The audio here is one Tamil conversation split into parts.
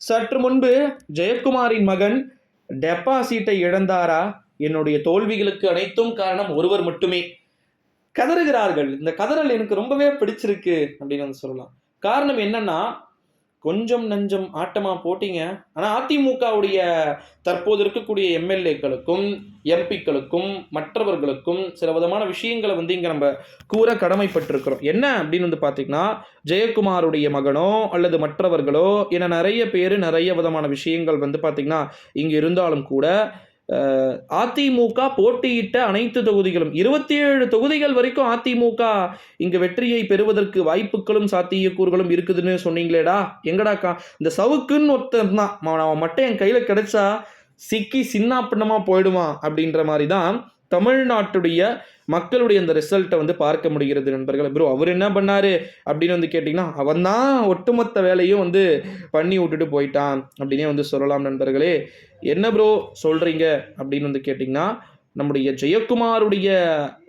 சற்று முன்பு ஜெயக்குமாரின் மகன் டெபாசிட்டை இழந்தாரா? என்னுடைய தோல்விகளுக்கு அனைத்தும் காரணம் ஒருவர் மட்டுமே. கதறுகிறார்கள். இந்த கதறல் எனக்கு ரொம்பவே பிடிச்சிருக்கு அப்படின்னு வந்து சொல்லலாம். காரணம் என்னன்னா கொஞ்சம் நஞ்சம் ஆட்டமாக போட்டீங்க. ஆனால் அதிமுகவுடைய தற்போது இருக்கக்கூடிய எம்எல்ஏக்களுக்கும் எம்பிக்களுக்கும் மற்றவர்களுக்கும் சில விதமான விஷயங்களை வந்து இங்கே நம்ம கூற கடமைப்பட்டிருக்கிறோம். என்ன அப்படின்னு வந்து பார்த்தீங்கன்னா ஜெயக்குமாருடைய மகனோ அல்லது மற்றவர்களோ என நிறைய பேர் நிறைய விதமான விஷயங்கள் வந்து பார்த்திங்கன்னா இங்கே இருந்தாலும் கூட அதிமுக போட்டியிட்ட அனைத்து தொகுதிகளும் இருபத்தி ஏழு தொகுதிகள் வரைக்கும் அதிமுக இங்கு வெற்றியை பெறுவதற்கு வாய்ப்புகளும் சாத்தியக்கூறுகளும் இருக்குதுன்னு சொன்னீங்களேடா. எங்கடாக்கா இந்த சவுக்குன்னு ஒருத்தன் தான். அவன் மட்டும் என் கையில் கிடைச்சா சிக்கி சின்னாப்பின்னமா போயிடுவான் அப்படின்ற மாதிரி தான் தமிழ்நாட்டுடைய மக்களுடைய அந்த ரிசல்ட்டை வந்து பார்க்க முடிகிறது நண்பர்களே. ப்ரோ அவர் என்ன பண்ணார் அப்படின்னு வந்து கேட்டிங்கன்னா அவன் தான் ஒட்டுமொத்த வேலையும் வந்து பண்ணி விட்டுட்டு போயிட்டான் அப்படின்னே வந்து சொல்லலாம் நண்பர்களே. என்ன ப்ரோ சொல்கிறீங்க அப்படின்னு வந்து கேட்டிங்கன்னா நம்முடைய ஜெயக்குமாருடைய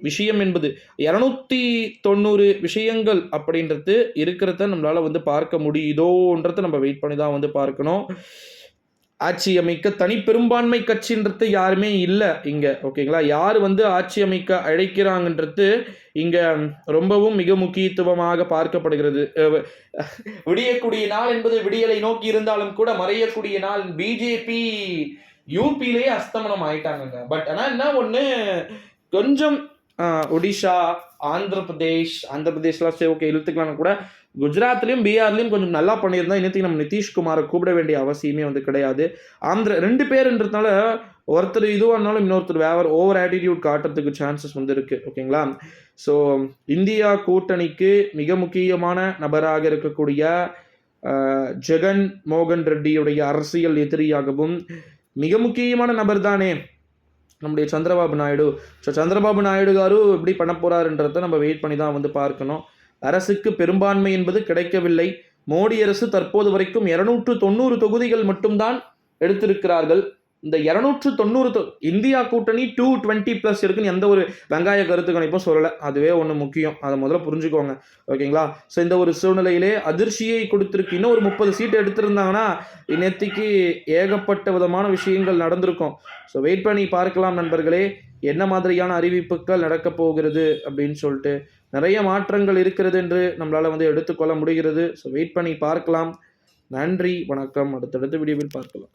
விஷயம் என்பது இரநூத்தி தொண்ணூறு விஷயங்கள் அப்படின்றது இருக்கிறத நம்மளால் வந்து பார்க்க முடியுதோன்றதை நம்ம வெயிட் பண்ணி தான் வந்து பார்க்கணும். ஆட்சி அமைக்க தனி பெரும்பான்மை கட்சின்றது யாருமே இல்லை இங்கே ஓகேங்களா? யார் வந்து ஆட்சி அமைக்க அழைக்கிறாங்கன்றது இங்கே ரொம்பவும் மிக முக்கியத்துவமாக பார்க்கப்படுகிறது. விடியக்கூடிய நாள் என்பது விடியலை நோக்கி இருந்தாலும் கூட மறையக்கூடிய நாள் பிஜேபி யூபிலேயே அஸ்தமனம் ஆயிட்டாங்கங்க. பட் ஆனால் என்ன ஒன்று கொஞ்சம் ஒடிஷா ஆந்திர பிரதேஷ் ஆந்திர பிரதேஷ்லாம் சரி ஓகே இழுத்துக்கலாம் கூட குஜராத்லேயும் பீகார்லேயும் கொஞ்சம் நல்லா பண்ணியிருந்தா இன்னத்துக்கு நம்ம நிதிஷ்குமாரை கூப்பிட வேண்டிய அவசியமே வந்து கிடையாது. ஆந்திர ரெண்டு பேருன்றதுனால ஒருத்தர் இதுவாக இருந்தாலும் இன்னொருத்தர் வேவர் ஓவர் ஆட்டிடியூட் காட்டுறதுக்கு சான்சஸ் வந்து இருக்கு ஓகேங்களா ஸோ இந்தியா கூட்டணிக்கு மிக முக்கியமான நபராக இருக்கக்கூடிய ஜெகன் மோகன் ரெட்டியுடைய அரசியல் எதிரியாகவும் மிக முக்கியமான நபர் தானே நம்முடைய சந்திரபாபு நாயுடு. ஸோ சந்திரபாபு நாயுடு காரு எப்படி பண்ண போகிறாருன்றத நம்ம வெயிட் பண்ணி தான் வந்து பார்க்கணும். அரசுக்கு பெரும்பான்மை என்பது கிடைக்கவில்லை. மோடி அரசு தற்போது வரைக்கும் இருநூற்று தொண்ணூறு தொகுதிகள் மட்டும்தான் எடுத்திருக்கிறார்கள். இந்த இருநூற்று தொண்ணூறு தொ இந்தியா கூட்டணி டூ டுவெண்ட்டி ப்ளஸ் இருக்குன்னு எந்த ஒரு வெங்காய கருத்து கணிப்பும் சொல்லலை. அதுவே ஒன்று முக்கியம். அதை முதல்ல புரிஞ்சுக்கோங்க. ஓகேங்களா? ஸோ இந்த ஒரு சூழ்நிலையிலே அதிர்ச்சியை கொடுத்துருக்கு. இன்னும் ஒரு முப்பது சீட் எடுத்திருந்தாங்கன்னா இன்னத்திக்கு ஏகப்பட்ட விதமான விஷயங்கள் நடந்திருக்கும். ஸோ வெயிட் பண்ணி பார்க்கலாம் நண்பர்களே. என்ன மாதிரியான அறிவிப்புகள் நடக்கப் போகிறது அப்படின்னு சொல்லிட்டு நிறைய மாற்றங்கள் இருக்கிறது என்று நம்மளால் வந்து எடுத்துக்கொள்ள முடிகிறது. ஸோ வெயிட் பண்ணி பார்க்கலாம். நன்றி வணக்கம். அடுத்தடுத்த வீடியோவில் பார்க்கலாம்.